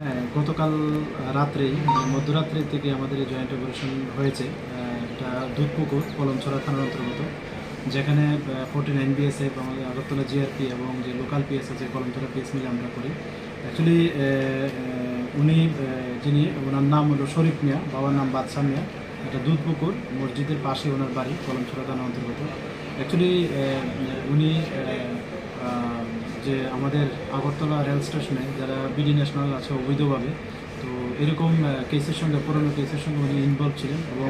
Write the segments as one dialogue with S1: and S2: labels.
S1: হ্যাঁ গতকাল রাত্রেই মানে মধ্যরাত্রি থেকে আমাদের জয়েন্ট অপারেশন হয়েছে এটা দুধপুকুর, কলমছড়া থানার অন্তর্গত। যেখানে ফোর্টিন এনবিএসএফ আমাদের আগরতলা জিআরপি এবং যে লোকাল পিএস আছে, কলমতলা পিএস মিলে আমরা করি। অ্যাকচুয়ালি উনি যিনি, ওনার নাম হলো শরীফ মিয়া, বাবার নাম বাদশাহ মিয়া। এটা দুধপুকুর, মসজিদের পাশে ওনার বাড়ি, কলমছড়া থানার অন্তর্গত। অ্যাকচুয়ালি উনি যে আমাদের আগরতলা রেল স্টেশনে যারা বিডি ন্যাশনাল আছে, অবৈধভাবে, তো এরকম কেসের সঙ্গে, পুরনো কেসের সঙ্গে উনি ইনভলভ ছিলেন এবং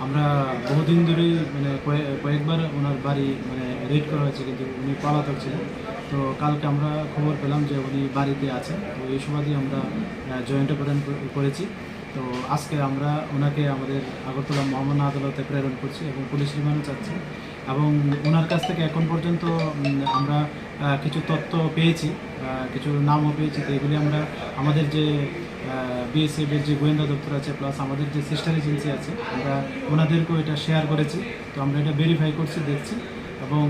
S1: আমরা বহুদিন ধরেই মানে কয়ে- কয়েকবার ওনার বাড়ি মানে রেড করা হয়েছে, কিন্তু উনি পালাতক ছিলেন। তো কালকে আমরা খবর পেলাম যে উনি বাড়িতে আছেন। তো এই সুবাদে আমরা জয়েন্ট অপারেশন করেছি। তো আজকে আমরা ওনাকে আমাদের আগরতলা মহামান্য আদালতে প্রেরণ করছি এবং পুলিশ রিমান্ড চাচ্ছি। এবং ওনার কাছ থেকে এখন পর্যন্ত আমরা কিছু তথ্য পেয়েছি কিছু নামও পেয়েছি। তো এগুলি আমরা, আমাদের যে বিএসএফ এর যে গোয়েন্দা দপ্তর আছে প্লাস আমাদের যে সিস্টার এজেন্সি আছে, আমরা ওনাদেরকেও এটা শেয়ার করেছি। তো আমরা এটা ভেরিফাই করছি, দেখছি। এবং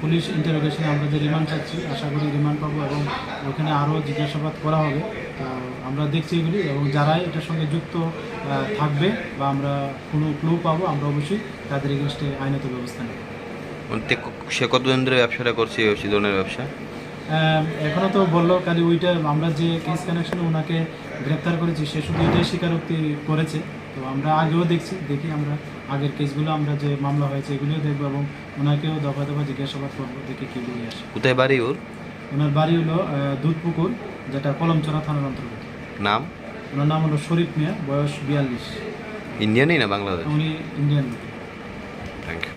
S1: পুলিশ ইন্টারোগেশনে আমরা যে রিমান্ড চাচ্ছি, আশা করি রিমান্ড পাবো এবং ওখানে আরও জিজ্ঞাসাবাদ করা হবে। আমরা দেখছি এগুলি এবং যারাই এটার সঙ্গে যুক্ত থাকবে বা আমরা কোনো ক্লু পাবো, আমরা অবশ্যই তাদের এগেনস্টে আইনত ব্যবস্থা নেব।
S2: সে কতদিন ধরে ব্যবসাটা করছে এই ধরনের ব্যবসা?
S1: আহ, এখনও তো বলল খালি ওইটা আমরা যে কেস কানেকশনে ওনাকে গ্রেপ্তার করেছি সে শুধু এটাই স্বীকারোক্তি করেছে। তো আমরা আগেও দেখছি দেখি আমরা আগের কেসগুলো আমরা যে মামলা হয়েছে এগুলিও দেখব এবং ওনাকেও দফা দফা জিজ্ঞাসাবাদ করব দেখি কী বেরিয়ে আসে।
S2: কোথায় বাড়ি ওর?
S1: ওনার বাড়ি হলো দুধপুকুর যেটা কলমচড়া থানার অন্তর্গত।
S2: নাম?
S1: ওনার নাম হলো শরীফ মিয়া বয়স বিয়াল্লিশ।
S2: ইন্ডিয়ানই না বাংলাদেশ?
S1: উনি ইন্ডিয়ান।
S2: Thank you